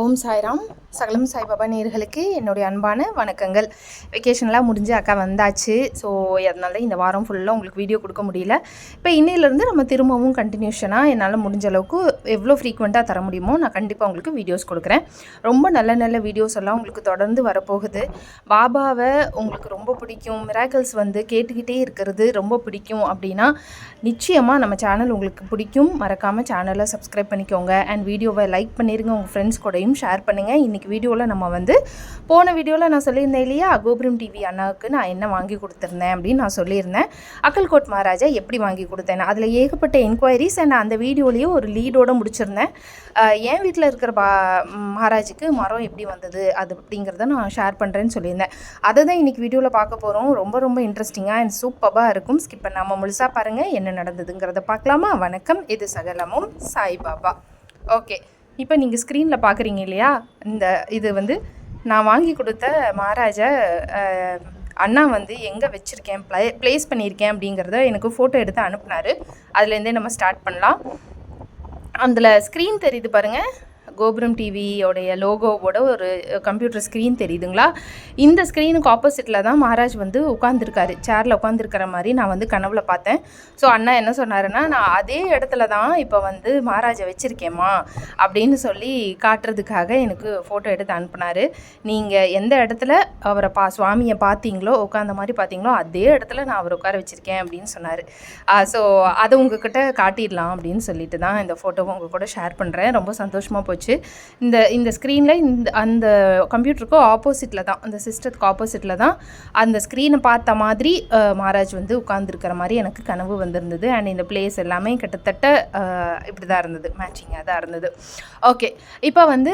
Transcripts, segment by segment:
ஓம் சாய்ராம். சகலம் சாய்பாபா நேர்களுக்கு என்னுடைய அன்பான வணக்கங்கள். வெக்கேஷன்லாம் முடிஞ்சு அக்கா வந்தாச்சு. ஸோ அதனால இந்த வாரம் ஃபுல்லாக உங்களுக்கு வீடியோ கொடுக்க முடியல. இப்போ இன்னிலேருந்து நம்ம திரும்பவும் கண்டினியூஷனாக என்னால் முடிஞ்ச அளவுக்கு எவ்வளோ ஃப்ரீக்வெண்ட்டாக தர முடியுமோ நான் கண்டிப்பாக உங்களுக்கு வீடியோஸ் கொடுக்குறேன். ரொம்ப நல்ல நல்ல வீடியோஸ் எல்லாம் உங்களுக்கு தொடர்ந்து வரப்போகுது. பாபாவை உங்களுக்கு ரொம்ப பிடிக்கும். மிராக்கிள்ஸ் வந்து கேட்டுக்கிட்டே இருக்கிறது ரொம்ப பிடிக்கும் அப்படின்னா நிச்சயமாக நம்ம சேனல் உங்களுக்கு பிடிக்கும். மறக்காமல் சேனலை சப்ஸ்கிரைப் பண்ணிக்கோங்க. அண்ட் வீடியோவை லைக் பண்ணிடுங்க உங்கள் ஃப்ரெண்ட்ஸ் கூடயும் ஷேர் பண்ணுங்கள் இன்றைக்கி வீடியோவில் நம்ம வந்து போன வீடியோவில் நான் சொல்லியிருந்தேன் இல்லையா? கோபுரம் டிவி அண்ணாவுக்கு நான் என்ன வாங்கி கொடுத்துருந்தேன் அப்படின்னு நான் சொல்லியிருந்தேன். அக்கல்கோட் மகாராஜா எப்படி வாங்கி கொடுத்தேன் அதில் ஏகப்பட்ட என்கொயரிஸ் அண்ட் அந்த வீடியோலேயே ஒரு லீடோடு முடிச்சிருந்தேன். என் வீட்டில் இருக்கிற பா மகாராஜுக்கு மரம் எப்படி வந்தது அது அப்படிங்கிறத நான் ஷேர் பண்ணுறேன்னு சொல்லியிருந்தேன். அதை தான் இன்றைக்கி வீடியோவில் பார்க்க போகிறோம் ரொம்ப ரொம்ப இன்ட்ரெஸ்டிங்காக அண்ட் சூப்பராக இருக்கும். ஸ்கிப் பண்ணாமல் முழுசாக பாருங்கள் என்ன நடந்ததுங்கிறத பார்க்கலாமா? வணக்கம். இது சகலமும் சாய்பாபா. ஓகே இப்போ நீங்கள் ஸ்க்ரீனில் பார்க்குறீங்க இல்லையா? இந்த இது வந்து நான் வாங்கி கொடுத்த மகாராஜா அண்ணா வந்து எங்கே வச்சுருக்கேன் ப்ளே ப்ளேஸ் பண்ணியிருக்கேன் அப்படிங்கிறத எனக்கு ஃபோட்டோ எடுத்து அனுப்புனார். அதுலேருந்தே நம்ம ஸ்டார்ட் பண்ணலாம். அதில் ஸ்க்ரீன் தெரியுது பாருங்கள் கோபுரம் டிவியோடைய லோகோவோட ஒரு கம்ப்யூட்டர் ஸ்க்ரீன் தெரியுதுங்களா? இந்த ஸ்க்ரீனுக்கு ஆப்போசிட்டில் தான் மகாராஜ் வந்து உட்காந்துருக்காரு சேரில் உட்காந்துருக்கிற மாதிரி நான் வந்து கனவுல பார்த்தேன். ஸோ அண்ணா என்ன சொன்னாருன்னா நான் அதே இடத்துல தான் இப்போ வந்து மகாராஜை வச்சுருக்கேம்மா அப்படின்னு சொல்லி காட்டுறதுக்காக எனக்கு ஃபோட்டோ எடுத்து அனுப்புனார். நீங்கள் எந்த இடத்துல அவரை பா சுவாமியை பார்த்தீங்களோ உட்காந்த மாதிரி பார்த்தீங்களோ அதே இடத்துல நான் அவர் உட்கார வச்சுருக்கேன் அப்படின்னு சொன்னார். ஸோ அதை உங்ககிட்ட காட்டிடலாம் அப்படின்னு சொல்லிட்டு தான் இந்த ஃபோட்டோவை உங்கள் கூட ஷேர் பண்ணுறேன் ரொம்ப சந்தோஷமாக போச்சு. இந்த இந்த ஸ்க்ரீனில் இந்த அந்த கம்ப்யூட்டருக்கும் ஆப்போசிட்டில் தான் அந்த சிஸ்டத்துக்கு ஆப்போசிட்டில் தான் அந்த ஸ்க்ரீனை பார்த்த மாதிரி மாராஜ் மகாராஜ் வந்து உட்காந்துருக்கிற மாதிரி எனக்கு கனவு வந்திருந்தது. அண்ட் இந்த பிளேஸ் எல்லாமே கிட்டத்தட்ட இப்படி தான் இருந்தது மேட்சிங்காக தான் இருந்தது. ஓகே இப்போ வந்து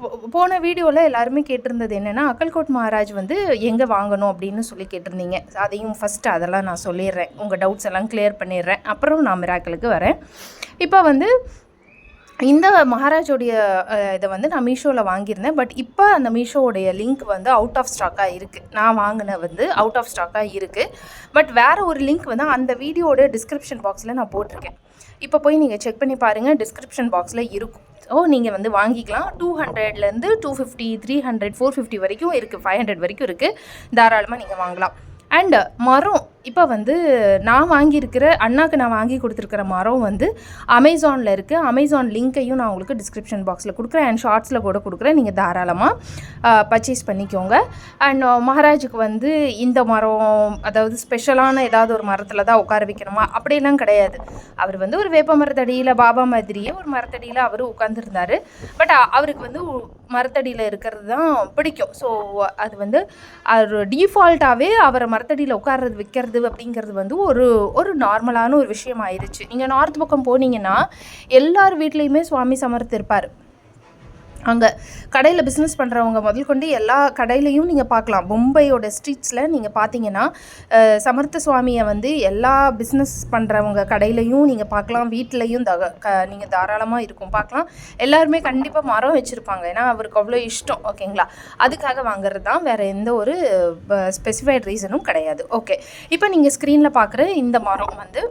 போ- போன வீடியோவில் எல்லாருமே கேட்டிருந்தது என்னென்னா அக்கல்கோட் மகாராஜ் வந்து எங்கே வாங்கணும் அப்படின்னு சொல்லி கேட்டிருந்தீங்க. அதையும் ஃபஸ்ட்டு அதெல்லாம் நான் சொல்லிடுறேன். உங்கள் டவுட்ஸ் எல்லாம் கிளியர் பண்ணிடுறேன். அப்புறம் நான் மிராக்களுக்கு வரேன். இப்போ வந்து இந்த மகாராஜோடைய இதை வந்து நான் மீஷோவில் வாங்கியிருந்தேன். பட் இப்போ அந்த மீஷோவுடைய லிங்க் வந்து அவுட் ஆஃப் ஸ்டாக்காக இருக்குது நான் வாங்கின வந்து அவுட் ஆஃப் ஸ்டாக்காக இருக்குது பட் வேறு ஒரு லிங்க் வந்து அந்த வீடியோட டிஸ்கிரிப்ஷன் பாக்ஸில் நான் போட்டிருக்கேன். இப்போ போய் நீங்கள் செக் பண்ணி பாருங்கள் டிஸ்கிரிப்ஷன் பாக்ஸில் இருக்கும். ஸோ நீங்கள் வந்து வாங்கிக்கலாம். டூ ஹண்ட்ரட்லேருந்து two fifty three hundred four fifty வரைக்கும் இருக்குது ஃபைவ் ஹண்ட்ரட் வரைக்கும் இருக்குது தாராளமாக நீங்கள் வாங்கலாம். அண்ட் மரம் இப்போ வந்து நான் வாங்கியிருக்கிற அண்ணாக்கு நான் வாங்கி கொடுத்துருக்கிற மரம் வந்து அமேசானில் இருக்குது அமேசான் லிங்க்கையும் நான் உங்களுக்கு டிஸ்கிரிப்ஷன் பாக்ஸில் கொடுக்குறேன். அண்ட் ஷார்ட்ஸில் கூட கொடுக்குறேன். நீங்கள் தாராளமாக பர்ச்சேஸ் பண்ணிக்கோங்க. அண்ட் மகாராஜுக்கு வந்து இந்த மரம் அதாவது ஸ்பெஷலான ஏதாவது ஒரு மரத்தில் தான் உட்கார வைக்கணுமா? அப்படியெல்லாம் கிடையாது. அவர் வந்து ஒரு வேப்ப மரத்தடியில் பாபா மாதிரியே ஒரு மரத்தடியில் அவர் உட்காந்துருந்தாரு பட் அவருக்கு வந்து மரத்தடியில் இருக்கிறது தான் பிடிக்கும். ஸோ அது வந்து அவர் டீஃபால்ட்டாகவே அவரை மரத்தடியில் உட்கார்றது வைக்கிறது அப்படிங்கிறது வந்து ஒரு ஒரு நார்மலான ஒரு விஷயம் ஆயிடுச்சு நீங்கள் நார்த் பக்கம் போனீங்கன்னா எல்லார் வீட்லேயுமே சுவாமி சமர்த்திருப்பார். அங்கே கடையில் பிஸ்னஸ் பண்ணுறவங்க முதல் கொண்டு எல்லா கடையிலையும் நீங்கள் பார்க்கலாம். மும்பையோட ஸ்ட்ரீட்ஸில் நீங்கள் பார்த்தீங்கன்னா சமர்த்த சுவாமியை வந்து எல்லா பிஸ்னஸ் பண்ணுறவங்க கடையிலையும் நீங்கள் பார்க்கலாம். வீட்லேயும் த க நீங்கள் தாராளமாக இருக்கும். பார்க்கலாம். எல்லாருமே கண்டிப்பாக மரம் வச்சுருப்பாங்க. ஏன்னா அவருக்கு அவ்வளோ இஷ்டம். ஓகேங்களா அதுக்காக வாங்குறது தான் வேறு எந்த ஒரு ஸ்பெசிஃபைட் ரீசனும் கிடையாது. ஓகே இப்போ நீங்கள் ஸ்க்ரீனில் பார்க்குற இந்த மரம் வந்து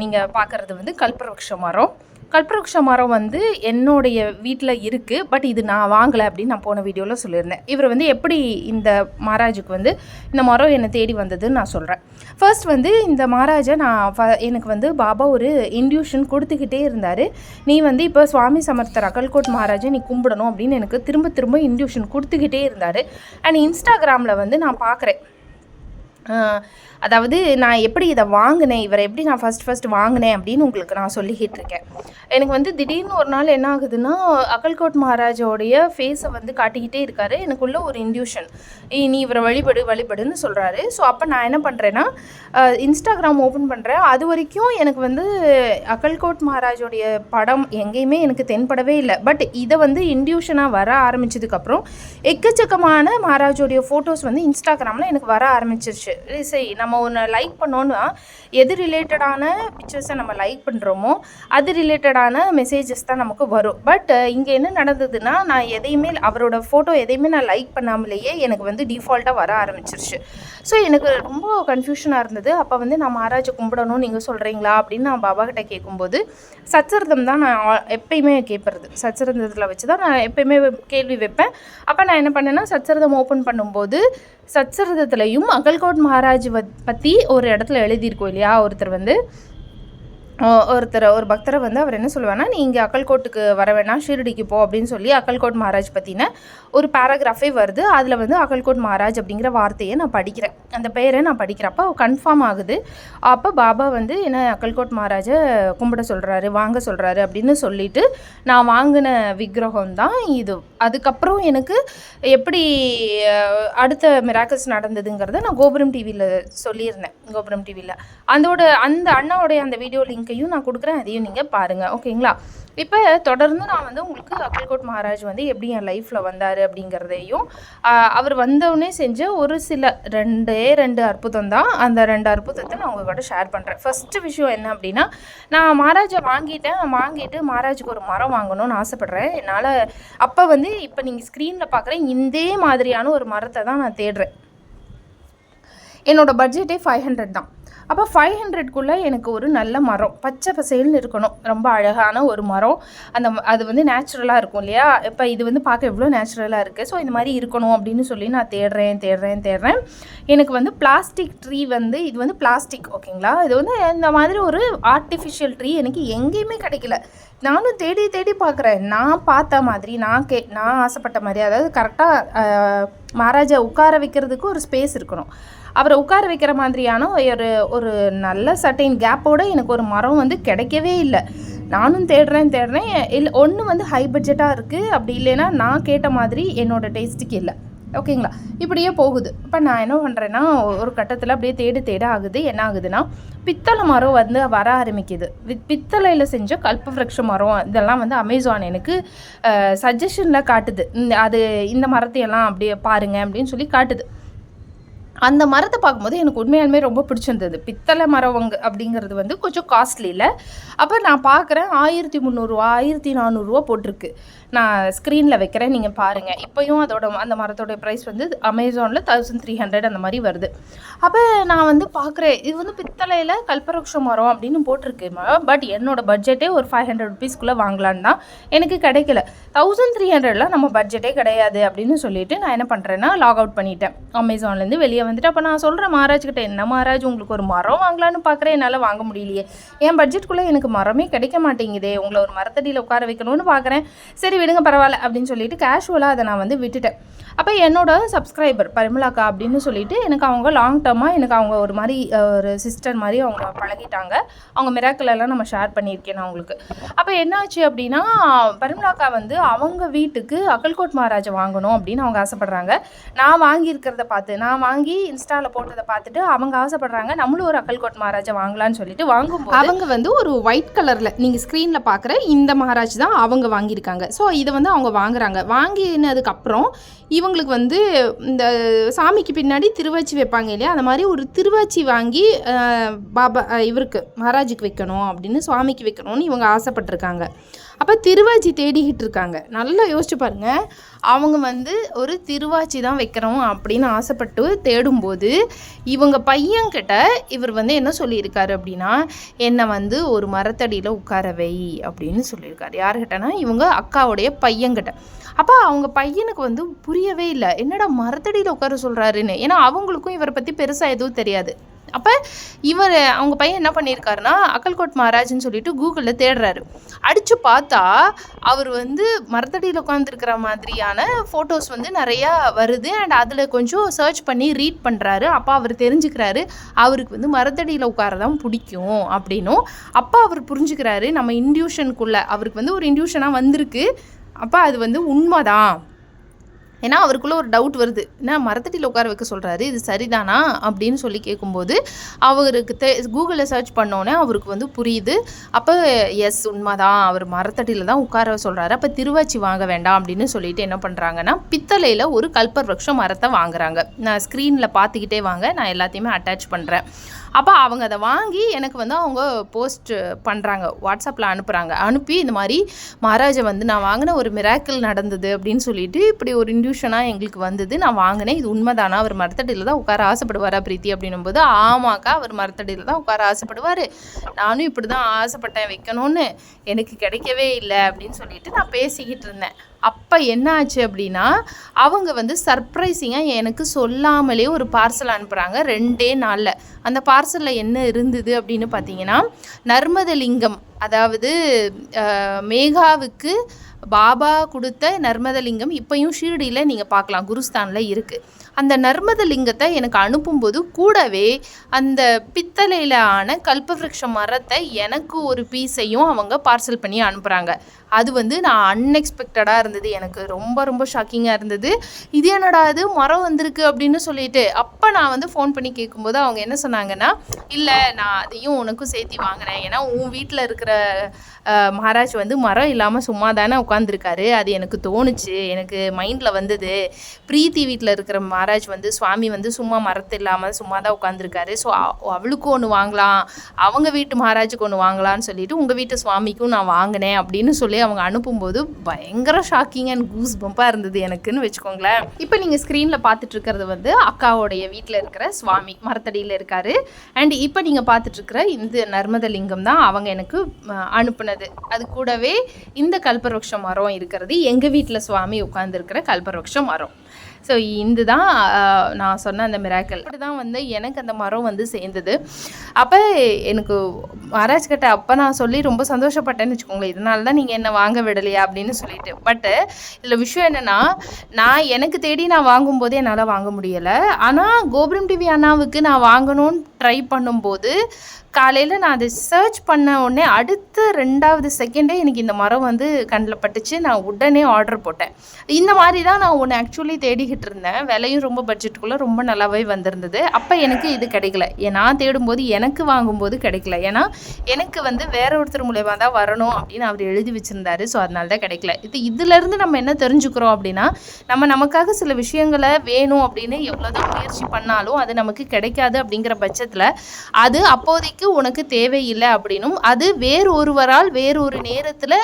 நீங்கள் பார்க்குறது வந்து கல்பவருஷ மரம். கல்பவருஷ மரம் வந்து என்னுடைய வீட்டில் இருக்குது பட் இது நான் வாங்கலை அப்படின்னு நான் போன வீடியோவில் சொல்லியிருந்தேன். இவர் வந்து எப்படி இந்த மகாராஜுக்கு வந்து இந்த மரம் என்னை தேடி வந்ததுன்னு நான் சொல்கிறேன் ஃபர்ஸ்ட் வந்து இந்த மகாராஜை நான் ஃப- எனக்கு வந்து பாபா ஒரு இன்டியூஷன் கொடுத்துக்கிட்டே இருந்தார். நீ வந்து இப்போ சுவாமி சமர்த்தர் அக்கல்கோட் மகாராஜை நீ கும்பிடணும் அப்படின்னு எனக்கு திரும்ப திரும்ப இன்டியூஷன் கொடுத்துக்கிட்டே இருந்தார். அண்ட் இன்ஸ்டாகிராமில் வந்து நான் பார்க்குறேன் அதாவது நான் எப்படி இதை வாங்கினேன் இவரை எப்படி நான் ஃபஸ்ட் ஃபஸ்ட் வாங்கினேன் அப்படின்னு உங்களுக்கு நான் சொல்லிக்கிட்டு இருக்கேன். எனக்கு வந்து திடீர்னு ஒரு நாள் என்ன ஆகுதுன்னா அகல்கோட் மகாராஜோடைய ஃபேஸை வந்து காட்டிக்கிட்டே இருக்காரு. எனக்குள்ள ஒரு இன்டியூஷன் நீ இவரை வழிபடு வழிபடுன்னு சொல்கிறாரு ஸோ அப்போ நான் என்ன பண்ணுறேன்னா இன்ஸ்டாகிராம் ஓப்பன் பண்ணுறேன் அது வரைக்கும் எனக்கு வந்து அகல்கோட் மகாராஜோடைய படம் எங்கேயுமே எனக்கு தென்படவே இல்லை. பட் இதை வந்து இன்டியூஷனாக வர ஆரம்பிச்சதுக்கப்புறம் எக்கச்சக்கமான மகாராஜோடைய ஃபோட்டோஸ் வந்து இன்ஸ்டாகிராமில் எனக்கு வர ஆரம்பிச்சிருச்சு. சரி நம்ம ஒன்று லைக் பண்ணோன்னா எது ரிலேட்டடான பிக்சர்ஸை நம்ம லைக் பண்ணுறோமோ அது ரிலேட்டடான மெசேஜஸ் தான் நமக்கு வரும். பட் இங்கே என்ன நடந்ததுன்னா நான் எதையுமே அவரோட ஃபோட்டோ எதையுமே நான் லைக் பண்ணாமலேயே எனக்கு வந்து டிஃபால்ட்டாக வர ஆரம்பிச்சிருச்சு. ஸோ எனக்கு ரொம்ப கன்ஃபியூஷனாக இருந்தது. அப்போ வந்து நான் மகாராஜை கும்பிடணும் நீங்கள் சொல்கிறீங்களா அப்படின்னு நான் பாபா கிட்ட கேட்கும்போது சச்சரிதம் தான் நான் எப்பயுமே கேட்பறது சச்சரிதத்தில் வச்சு தான் நான் எப்பயுமே கேள்வி வைப்பேன். அப்போ நான் என்ன பண்ணேன்னா சச்சரிதம் ஓப்பன் பண்ணும்போது சச்சரிதத்துலேயும் அகல்கோட் மகாராஜ் பற்றி ஒரு இடத்துல எழுதியிருக்கோம் இல்லையா? ஒருத்தர் வந்து ஒருத்தர் ஒரு பக்தரை வந்து அவர் என்ன சொல்லுவார்னா நீ இங்கே அக்கல்கோட்டுக்கு வர வேணாம் ஷீரடிக்கு போ அப்படின்னு சொல்லி அக்கல்கோட் மகாராஜ் பற்றின ஒரு பேராகிராஃபே வருது. அதில் வந்து அக்கல்கோட் மகாராஜ் அப்படிங்கிற வார்த்தையை நான் படிக்கிறேன். அந்த பெயரை நான் படிக்கிறப்ப கன்ஃபார்ம் ஆகுது. அப்போ பாபா வந்து என்ன அக்கல்கோட் மகாராஜை கும்பிட சொல்கிறாரு வாங்க சொல்கிறாரு அப்படின்னு சொல்லிட்டு நான் வாங்கின விக்கிரகம் தான் இது. அதுக்கப்புறம் எனக்கு எப்படி அடுத்த மிராக்கல்ஸ் நடந்ததுங்கிறத நான் கோபுரம் டிவியில் சொல்லியிருந்தேன். கோபுரம் டிவியில் அதோட அந்த அண்ணாவுடைய அந்த வீடியோ லிங்க்கையும் நான் கொடுக்குறேன் அதையும் நீங்கள் பாருங்கள் ஓகேங்களா? இப்போ தொடர்ந்து நான் வந்து உங்களுக்கு அக்கல்கோட் மகாராஜ் வந்து எப்படி என் லைஃப்பில் வந்தார் அப்படிங்கிறதையும் அவர் வந்தவுடனே செஞ்ச ஒரு சில ரெண்டே ரெண்டு அற்புதம் தான். அந்த ரெண்டு அற்புதத்தை நான் உங்கள்கிட்ட ஷேர் பண்ணுறேன் ஃபஸ்ட்டு விஷயம் என்ன அப்படின்னா நான் மகாராஜை வாங்கிட்டேன். வாங்கிட்டு மகாராஜுக்கு ஒரு மரம் வாங்கணும்னு ஆசைப்பட்றேன். என்னால் அப்போ வந்து இப்போ நீங்கள் ஸ்க்ரீனில் பார்க்குறேன் இதே மாதிரியான ஒரு மரத்தை தான் நான் தேடுறேன். என்னோட பட்ஜெட்டே ஃபைவ் ஹண்ட்ரட் தான். அப்போ ஃபைவ் ஹண்ட்ரட்குள்ளே எனக்கு ஒரு நல்ல மரம் பச்சை பசேல்னு இருக்கணும். ரொம்ப அழகான ஒரு மரம். அந்த அது வந்து நேச்சுரலாக இருக்கும் இல்லையா? இப்போ இது வந்து பார்க்க எவ்வளோ நேச்சுரலாக இருக்குது ஸோ இந்த மாதிரி இருக்கணும் அப்படின்னு சொல்லி நான் தேடுறேன் தேடுறேன் தேடுறேன். எனக்கு வந்து பிளாஸ்டிக் ட்ரீ வந்து இது வந்து பிளாஸ்டிக் ஓகேங்களா இது வந்து இந்த மாதிரி ஒரு ஆர்டிஃபிஷியல் ட்ரீ எனக்கு எங்கேயுமே கிடைக்கல. நானும் தேடி தேடி பார்க்குறேன். நான் பார்த்த மாதிரி நான் கே நான் ஆசைப்பட்ட மாதிரி அதாவது கரெக்டாக மகாராஜா உட்கார வைக்கிறதுக்கு ஒரு ஸ்பேஸ் இருக்கணும். அவரை உட்கார வைக்கிற மாதிரியான ஒரு ஒரு நல்ல சட்டைன் கேப்போடு எனக்கு ஒரு மரம் வந்து கிடைக்கவே இல்லை. நானும் தேடுறேன் தேடுறேன். இல்லை ஒன்று வந்து ஹை பட்ஜெட்டாக இருக்குது அப்படி இல்லைன்னா நான் கேட்ட மாதிரி என்னோட டேஸ்ட்டுக்கு இல்லை. ஓகேங்களா இப்படியே போகுது. இப்போ நான் என்ன பண்ணுறேன்னா ஒரு கட்டத்தில் அப்படியே தேடு தேட ஆகுது. என்ன ஆகுதுன்னா பித்தளை மரம் வந்து வர ஆரம்பிக்குது. வித் பித்தளையில் செஞ்ச கல்பவருஷ மரம் இதெல்லாம் வந்து அமேசான் எனக்கு சஜஷனில் காட்டுது. இந்த அது இந்த மரத்தையெல்லாம் அப்படியே பாருங்கள் அப்படின்னு சொல்லி காட்டுது. அந்த மரத்தை பார்க்கும்போது எனக்கு உண்மையாலுமே ரொம்ப பிடிச்சிருந்தது. பித்தளை மரம் அப்படிங்கிறது வந்து கொஞ்சம் காஸ்ட்லியில் அப்போ நான் பார்க்குறேன் ஆயிரத்தி முந்நூறுரூவா ஆயிரத்தி நானூறுரூவா போட்டிருக்கு. நான் ஸ்க்ரீனில் வைக்கிறேன் நீங்கள் பாருங்கள் இப்போயும் அதோட அந்த மரத்தோடைய ப்ரைஸ் வந்து அமேசானில் தௌசண்ட் த்ரீ ஹண்ட்ரட் அந்த மாதிரி வருது. அப்போ நான் வந்து பார்க்குறேன் இது வந்து பித்தளையில் கல்பவருஷ மரம் அப்படின்னு போட்டிருக்கு. பட் என்னோடய பட்ஜெட்டே ஒரு ஃபைவ் ஹண்ட்ரட் ருபீஸ்க்குள்ளே வாங்கலான்னு தான் எனக்கு கிடைக்கல. தௌசண்ட் த்ரீ ஹண்ட்ரட்லாம் நம்ம பட்ஜெட்டே கிடையாது அப்படின்னு சொல்லிட்டு நான் என்ன பண்ணுறேன்னா லாக் அவுட் பண்ணிட்டேன். அமேசான்லேருந்து வெளியே வந்துட்டு அப்போ நான் சொல்கிறேன் மகாராஜ்கிட்ட என்ன மகாராஜ் உங்களுக்கு ஒரு மரம் வாங்கலான்னு பார்க்குறேன் என்னால் வாங்க முடியலையே. என் பட்ஜெட்குள்ளே எனக்கு மரமே கிடைக்க மாட்டேங்குதே. உங்களை ஒரு மரத்தடியில் உட்கார வைக்கணும்னு பார்க்குறேன் சரி விடுங்க பரவாயில்ல அப்படின்னு சொல்லிட்டு கேஷுவலாக அதை நான் வந்து விட்டுட்டேன். அப்போ என்னோட சப்ஸ்கிரைபர் பரிமலாக்கா அப்படின்னு சொல்லிட்டு எனக்கு அவங்க லாங் டர்மாக எனக்கு அவங்க ஒரு மாதிரி ஒரு சிஸ்டர் மாதிரி அவங்க பழகிட்டாங்க. அவங்க miracle நம்ம ஷேர் பண்ணியிருக்கேன் நான் அவங்களுக்கு அப்போ என்னாச்சு அப்படின்னா பரிமலாக்கா வந்து அவங்க வீட்டுக்கு அக்கல்கோட் மகாராஜா வாங்கணும் அப்படின்னு அவங்க ஆசைப்படுறாங்க. நான் வாங்கியிருக்கிறத பார்த்து நான் வாங்கி இன்ஸ்டாவில் போட்டதை பார்த்துட்டு அவங்க ஆசைப்பட்றாங்க நம்மளும் ஒரு அக்கல்கோட் மகாராஜா வாங்கலாம்னு சொல்லிட்டு வாங்கும் அவங்க வந்து ஒரு ஒயிட் கலரில் நீங்கள் ஸ்க்ரீனில் பார்க்குற இந்த மகாராஜ் தான் அவங்க வாங்கியிருக்காங்க. ஸோ இதை வந்து அவங்க வாங்குறாங்க. வாங்கினதுக்கப்புறம் இவங்களுக்கு வந்து இந்த சாமிக்கு பின்னாடி திருவாச்சி வைப்பாங்க இல்லையா? அந்த மாதிரி ஒரு திருவாச்சி வாங்கி பாபா இவருக்கு மகாராஜுக்கு வைக்கணும் அப்படின்னு சுவாமிக்கு வைக்கணும்னு இவங்க ஆசைப்பட்டிருக்காங்க. அப்போ திருவாச்சி தேடிக்கிட்டு இருக்காங்க. நல்லா யோசிச்சு பாருங்க. அவங்க வந்து ஒரு திருவாச்சி தான் வைக்கிறோம் அப்படின்னு ஆசைப்பட்டு தேடும்போது இவங்க பையன்கிட்ட இவர் வந்து என்ன சொல்லியிருக்காரு அப்படின்னா என்னை வந்து ஒரு மரத்தடியில் உட்கார வை அப்படின்னு சொல்லியிருக்காரு. யார்கிட்டனா இவங்க அக்காவுடைய பையன்கிட்ட. அப்போ அவங்க பையனுக்கு வந்து புரியவே இல்லை. என்னடா மரத்தடியில் உட்கார சொல்கிறாருன்னு ஏன்னா அவங்களுக்கும் இவரை பற்றி பெருசாக எதுவும் தெரியாது. அப்போ இவர் அவங்க பையன் என்ன பண்ணியிருக்காருன்னா அக்கல்கோட் மகாராஜ்னு சொல்லிட்டு கூகுளில் தேடுறாரு. அடித்து பார்த்தா அவர் வந்து மரத்தடியில் உட்காந்துருக்கிற மாதிரியான ஃபோட்டோஸ் வந்து நிறையா வருது. அண்ட் அதில் கொஞ்சம் சர்ச் பண்ணி ரீட் பண்ணுறாரு அப்போ அவர் தெரிஞ்சுக்கிறாரு அவருக்கு வந்து மரத்தடியில் உட்கார தான் பிடிக்கும் அப்படின்னும். அப்போ அவர் புரிஞ்சுக்கிறாரு நம்ம இன்டியூஷனுக்குள்ளே அவருக்கு வந்து ஒரு இன்டியூஷனாக வந்திருக்கு. அப்போ அது வந்து உண்மைதான். ஏன்னா அவருக்குள்ள ஒரு டவுட் வருது. என்ன மரத்தடியில் உட்கார வைக்க சொல்கிறாரு இது சரிதானா? அப்படின்னு சொல்லி கேட்கும்போது அவருக்கு தெ கூகுளில் சர்ச் பண்ணோன்னே அவருக்கு வந்து புரியுது. அப்போ எஸ் உண்மைதான். அவர் மரத்தடியில் தான் உட்கார சொல்கிறாரு அப்போ திருவாச்சி வாங்க வேண்டாம் அப்படின்னு சொல்லிட்டு என்ன பண்ணுறாங்கன்னா பித்தளையில் ஒரு கல்பர் விரக்ஷம் மரத்தை வாங்குறாங்க. நான் ஸ்க்ரீனில் பார்த்துக்கிட்டே வாங்க நான் எல்லாத்தையுமே அட்டாச் பண்ணுறேன் அப்போ அவங்க அதை வாங்கி எனக்கு வந்து அவங்க போஸ்ட் பண்ணுறாங்க வாட்ஸ்அப்பில் அனுப்புகிறாங்க அனுப்பி இந்த மாதிரி மகாராஜை வந்து நான் வாங்கின ஒரு மிராக்கிள் நடந்தது அப்படின்னு சொல்லிட்டு இப்படி ஒரு இன்டியூ சொல்யூஷனாக எங்களுக்கு வந்தது. நான் வாங்கினேன். இது உண்மைதானா? அவர் மரத்தடியில் தான் உட்கார ஆசைப்படுவாரா பிரீத்தி அப்படின்னும் போது ஆமாக்கா அவர் மரத்தடியில் தான் உட்கார ஆசைப்படுவார். நானும் இப்படி தான் ஆசைப்பட்டேன் வைக்கணும்னு. எனக்கு கிடைக்கவே இல்லை அப்படின்னு சொல்லிட்டு நான் பேசிக்கிட்டு இருந்தேன். அப்போ என்ன ஆச்சு அப்படின்னா அவங்க வந்து சர்ப்ரைசிங்காக எனக்கு சொல்லாமலே ஒரு பார்சல் அனுப்புகிறாங்க ரெண்டே நாளில். அந்த பார்சலில் என்ன இருந்தது அப்படின்னு பார்த்தீங்கன்னா நர்மதலிங்கம் அதாவது மேகாவுக்கு பாபா கொடுத்த நர்மதலிங்கம் இப்பையும் ஷீரடியில் நீங்கள் பார்க்கலாம் குருஸ்தானில் இருக்குது அந்த நர்மதலிங்கத்தை எனக்கு அனுப்பும்போது கூடவே அந்த பித்தளையில் ஆன கல்பவ்ருக்ஷ மரத்தை எனக்கு ஒரு பீஸையும் அவங்க பார்சல் பண்ணி அனுப்புகிறாங்க அது வந்து நான் அன்எக்ஸ்பெக்டடாக இருந்தது. எனக்கு ரொம்ப ரொம்ப ஷாக்கிங்காக இருந்தது. இது என்னடா இது? மரம் வந்திருக்கு அப்படின்னு சொல்லிட்டு அப்போ நான் வந்து ஃபோன் பண்ணி கேட்கும்போது அவங்க என்ன சொன்னாங்கன்னா இல்லை நான் அதையும் உனக்கும் சேர்த்து வாங்கினேன் ஏன்னா உன் வீட்டில் இருக்கிற மகாராஜ் வந்து மரம் இல்லாமல் சும்மா தானே உட்காந்துருக்காரு அது எனக்கு தோணுச்சு. எனக்கு மைண்டில் வந்தது. பிரீத்தி வீட்டில் இருக்கிற மகாராஜ் வந்து சுவாமி வந்து சும்மா மரத்து இல்லாமல் சும்மா தான் உட்காந்துருக்காரு ஸோ அவளுக்கும் ஒன்று வாங்கலாம். அவங்க வீட்டு மகாராஜுக்கு ஒன்று வாங்கலாம்னு சொல்லிட்டு உங்கள் வீட்டு சுவாமிக்கும் நான் வாங்கினேன் அப்படின்னு சொல்லி அவங்க அனுப்பும்போது பயங்கர ஷாக்கிங் அண்ட் கூஸ் பம்பாக இருந்தது எனக்குன்னு வச்சுக்கோங்களேன். இப்போ நீங்கள் ஸ்க்ரீனில் பார்த்துட்டு இருக்கிறது வந்து அக்காவோடைய வீட்டில் இருக்கிற சுவாமி மரத்தடியில் இருக்காரு. அண்ட் இப்போ நீங்கள் பார்த்துட்ருக்கிற இந்த நர்மதலிங்கம் தான் அவங்க எனக்கு அனுப்புனது. அது கூடவே இந்த கல்பவருஷம் மரம் இருக்கிறது. எங்கள் வீட்டில் சுவாமி உட்காந்துருக்கிற கல்பவருஷ மரம். ஸோ இதுதான் நான் சொன்ன அந்த மிராக்கல் அப்படி தான் வந்து எனக்கு அந்த மரம் வந்து சேர்ந்தது. அப்போ எனக்கு மகாராஜ் கிட்ட அப்போ நான் சொல்லி ரொம்ப சந்தோஷப்பட்டேன்னு வச்சுக்கோங்களேன். இதனால தான் நீங்கள் என்னை வாங்க விடலையா அப்படின்னு சொல்லிட்டு. பட்டு இதில் விஷயம் என்னென்னா நான் எனக்கு தேடி நான் வாங்கும்போது என்னால் வாங்க முடியலை. ஆனால் கோபுரம் டிவி அண்ணாவுக்கு நான் வாங்கணும்னு ட்ரை பண்ணும்போது காலையில் நான் அதை சர்ச் பண்ண உடனே அடுத்த ரெண்டாவது செகண்டே எனக்கு இந்த மரம் வந்து கண்ணில் பட்டுச்சு. நான் உடனே ஆர்டர் போட்டேன். இந்த மாதிரி தான் நான் ஒன்று ஆக்சுவலி தேடிக்கிட்டு இருந்தேன். விலையும் ரொம்ப பட்ஜெட்டுக்குள்ளே ரொம்ப நல்லாவே வந்திருந்தது. அப்போ எனக்கு இது கிடைக்கல. நான் தேடும்போது எனக்கு வாங்கும்போது கிடைக்கல. ஏன்னா எனக்கு வந்து வேற ஒருத்தர் மூலயமா தான் வரணும் அப்படின்னு அவர் எழுதி வச்சுருந்தாரு. ஸோ அதனால தான் கிடைக்கல. இது இதுலேருந்து நம்ம என்ன தெரிஞ்சுக்கிறோம் அப்படின்னா நம்ம நமக்காக சில விஷயங்களை வேணும் அப்படின்னு எவ்வளோதான் முயற்சி பண்ணாலும் அது நமக்கு கிடைக்காது அப்படிங்கிற பட்சத்தில் அது அப்போதைக்கு உனக்கு தேவையில்லை அப்படின்னும் அது வேறு ஒருவரால் வேறொரு நேரத்தில்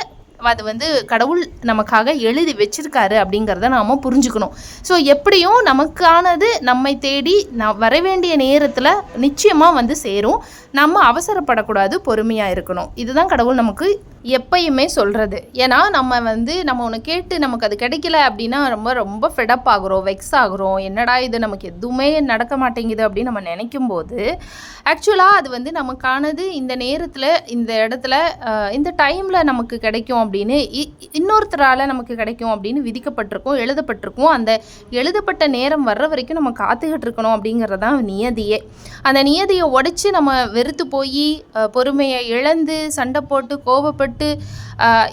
அது வந்து கடவுள் நமக்காக எழுதி வச்சிருக்காரு அப்படிங்கிறத நாம் புரிஞ்சுக்கணும். ஸோ எப்படியும் நமக்கானது நம்மை தேடி நான் வர வேண்டிய நேரத்தில் நிச்சயமாக வந்து சேரும். நம்ம அவசரப்படக்கூடாது பொறுமையாக இருக்கணும். இதுதான் கடவுள் நமக்கு எப்பயுமே சொல்கிறது ஏன்னா நம்ம வந்து நம்ம ஒன்று கேட்டு நமக்கு அது கிடைக்கல அப்படின்னா ரொம்ப ரொம்ப ஃபெடப் ஆகுறோம் வெக்ஸ் ஆகுறோம். என்னடா இது? நமக்கு எதுவுமே நடக்க மாட்டேங்குது அப்படின்னு நம்ம நினைக்கும் போது ஆக்சுவலாக அது வந்து நமக்கானது இந்த நேரத்தில் இந்த இடத்துல இந்த டைமில் நமக்கு கிடைக்கும் அப்படின்னு இ- இன்னொருத்தரால் நமக்கு கிடைக்கும் அப்படின்னு விதிக்கப்பட்டிருக்கும் எழுதப்பட்டிருக்கும். அந்த எழுதப்பட்ட நேரம் வர்ற வரைக்கும் நம்ம காத்துக்கிட்டு இருக்கணும் அப்படிங்கிறது தான் நியதியே. அந்த நியதியை உடைச்சி நம்ம வெறுத்து போய் பொறுமையை இழந்து சண்டை போட்டு கோவப்பட்டு பட்டு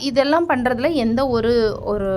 இதெல்லாம் பண்ணுறதுல எந்த ஒரு ஒரு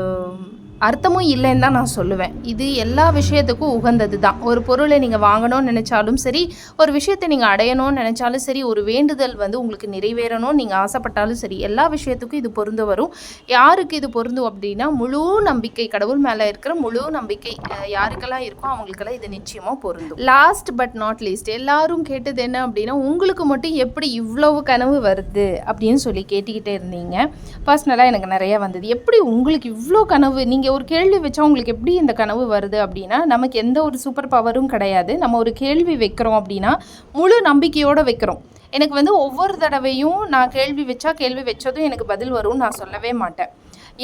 அர்த்தமும் இல்லைன்னு தான் நான் சொல்லுவேன். இது எல்லா விஷயத்துக்கும் உகந்தது தான் ஒரு பொருளை நீங்கள் வாங்கணும்னு நினச்சாலும் சரி ஒரு விஷயத்தை நீங்கள் அடையணும்னு நினச்சாலும் சரி ஒரு வேண்டுதல் வந்து உங்களுக்கு நிறைவேறணும்னு நீங்கள் ஆசைப்பட்டாலும் சரி எல்லா விஷயத்துக்கும் இது பொருந்து வரும். யாருக்கு இது பொருந்தும் அப்படின்னா முழு நம்பிக்கை கடவுள் மேலே இருக்கிற முழு நம்பிக்கை யாருக்கெல்லாம் இருக்கோ அவங்களுக்கெல்லாம் இது நிச்சயமாக பொருந்தும். லாஸ்ட் பட் நாட் லீஸ்ட் எல்லாரும் கேட்டது என்ன அப்படின்னா உங்களுக்கு மட்டும் எப்படி இவ்வளவு கனவு வருது? அப்படின்னு சொல்லி கேட்டுக்கிட்டே இருந்தீங்க. பர்சனலாக எனக்கு நிறைய வந்தது. எப்படி உங்களுக்கு இவ்வளோ கனவு நீங்கள் ஒரு கேள்வி வச்சா உங்களுக்கு எப்படி இந்த கனவு வருது அப்படின்னா நமக்கு எந்த ஒரு சூப்பர் பவரும் கிடையாது. நம்ம ஒரு கேள்வி வைக்கிறோம் அப்படின்னா முழு நம்பிக்கையோடு வைக்கிறோம். எனக்கு வந்து ஒவ்வொரு தடவையும் நான் கேள்வி வச்சா கேள்வி வச்சதும் எனக்கு பதில் வரும்னு நான் சொல்லவே மாட்டேன்.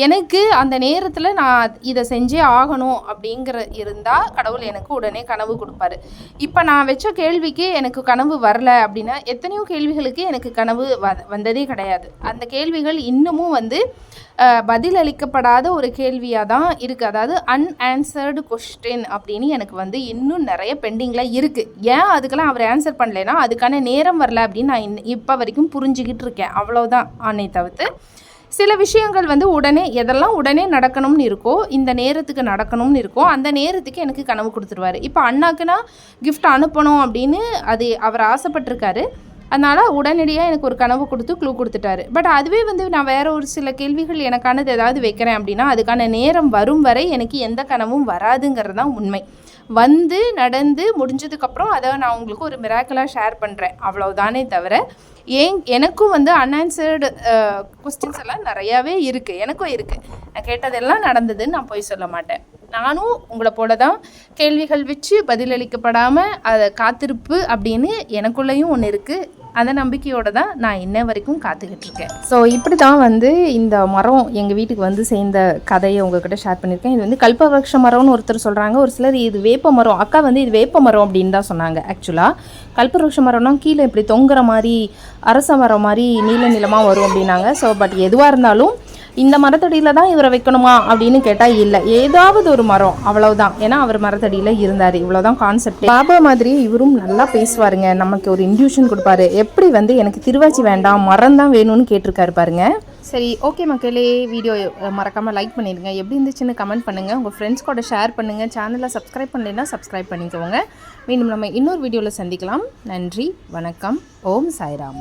எனக்கு அந்த நேரத்தில் நான் இதை செஞ்சே ஆகணும் அப்படிங்கிற இருந்தால் கடவுள் எனக்கு உடனே கனவு கொடுப்பாரு. இப்போ நான் வச்ச கேள்விக்கு எனக்கு கனவு வரல அப்படின்னா எத்தனையோ கேள்விகளுக்கு எனக்கு கனவு வ வந்ததே கிடையாது. அந்த கேள்விகள் இன்னமும் வந்து பதில் அளிக்கப்படாத ஒரு கேள்வியாக தான் இருக்குது அதாவது அன்ஆன்சர்டு கொஸ்டின் அப்படின்னு எனக்கு வந்து இன்னும் நிறைய பெண்டிங்கில் இருக்குது ஏன் அதுக்கெல்லாம் அவர் ஆன்சர் பண்ணலைன்னா அதுக்கான நேரம் வரல அப்படின்னு அப்படின்னு நான் இன்ன- இப்போ வரைக்கும் புரிஞ்சுக்கிட்டு இருக்கேன். அவ்வளோதான் ஆனை தவிர்த்து. சில விஷயங்கள் வந்து உடனே எதெல்லாம் உடனே நடக்கணும்னு இருக்கோ இந்த நேரத்துக்கு நடக்கணும்னு இருக்கோ அந்த நேரத்துக்கு எனக்கு கனவு கொடுத்துருவாரு. இப்போ அண்ணாக்குனா கிஃப்ட் அனுப்பணும் அப்படின்னு அது அவர் ஆசைப்பட்டிருக்காரு. அதனால் உடனடியாக எனக்கு ஒரு கனவு கொடுத்து க்ளூ கொடுத்துட்டாரு. பட் அதுவே வந்து நான் வேறு ஒரு சில கேள்விகள் எனக்கானது ஏதாவது வைக்கிறேன் அப்படின்னா அதுக்கான நேரம் வரும் வரை எனக்கு எந்த கனவும் வராதுங்கிறது தான் உண்மை. வந்து நடந்து முடிஞ்சதுக்கப்புறம் அதை நான் உங்களுக்கு ஒரு மிராக்கலாக ஷேர் பண்ணுறேன் அவ்வளவுதானே தவிர ஏன் எனக்கும் வந்து அன்ஆன்சர்டு கொஸ்டின்ஸ் எல்லாம் நிறையாவே இருக்குது எனக்கும் இருக்குது நான் கேட்டதெல்லாம் நடந்ததுன்னு நான் போய் சொல்ல மாட்டேன். நானும் உங்களை போல தான் கேள்விகள் வச்சு பதிலளிக்கப்படாமல் அதை காத்திருப்பு அப்படின்னு எனக்குள்ளேயும் ஒன்று இருக்குது அந்த நம்பிக்கையோடு தான் நான் இன்ன வரைக்கும் காத்துக்கிட்டு இருக்கேன். ஸோ இப்படி தான் வந்து இந்த மரம் எங்கள் வீட்டுக்கு வந்து சேர்ந்த கதையை உங்ககிட்ட ஷேர் பண்ணியிருக்கேன். இது வந்து கல்பவருஷ மரம்னு ஒருத்தர் சொல்கிறாங்க ஒரு சிலர் இது வேப்ப மரம் அக்கா வந்து இது வேப்ப மரம் அப்படின்னு தான் சொன்னாங்க ஆக்சுவலாக கல்பவருஷ மரம்னா கீழே இப்படி தொங்குற மாதிரி அரச மரம் மாதிரி நீல நிலமாக வரும் அப்படின்னாங்க. ஸோ பட் எதுவாக இருந்தாலும் இந்த மரத்தடியில் தான் இவரை வைக்கணுமா அப்படின்னு கேட்டால் இல்லை. ஏதாவது ஒரு மரம். அவ்வளவுதான். ஏன்னா அவர் மரத்தடியில் இருந்தார். இவ்வளோதான் கான்செப்ட் பாபா மாதிரி இவரும் நல்லா பேசுவாருங்க. நமக்கு ஒரு இன்டியூஷன் கொடுப்பாரு. எப்படி வந்து எனக்கு திருவாச்சி வேண்டாம் மரம் தான் வேணும்னு கேட்டிருக்காரு பாருங்க. சரி ஓகே மக்களே. வீடியோ மறக்காமல் லைக் பண்ணிடுங்க. எப்படி இருந்துச்சுன்னு கமெண்ட் பண்ணுங்கள் உங்கள் ஃப்ரெண்ட்ஸ் கூட ஷேர் பண்ணுங்கள் சேனலை சப்ஸ்கிரைப் பண்ணலைன்னா சப்ஸ்கிரைப் பண்ணிக்கோங்க. மீண்டும் நம்ம இன்னொரு வீடியோவில் சந்திக்கலாம். நன்றி வணக்கம். ஓம் சாய்ராம்.